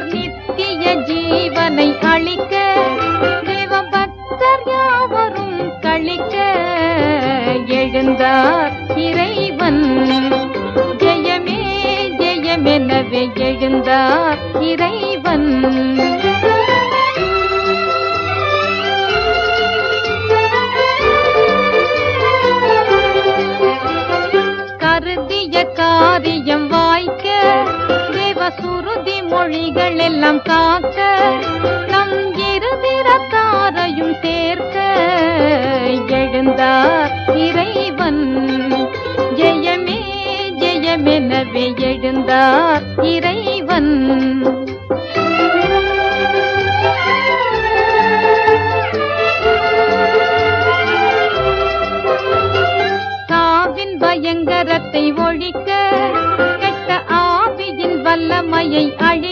உயர் நித்திய ஜீவனை அளிக்க தேவபக்தர் யாவரும் கழிக்க எழுந்தார் இறைவன். ஜெயமே ஜெயமெனவே எழுந்தார் இறைவன். கருதிய காரிய சுருதி மொழிகள் எல்லாம் காக்க நம் இருதிரத்தாரையும் சேர்க்க எழுந்தார் இறைவன். ஜெயமே ஜெயமெனவே எழுந்தார் இறைவன். பயங்கரத்தை ஒழிக்க தாயை அழை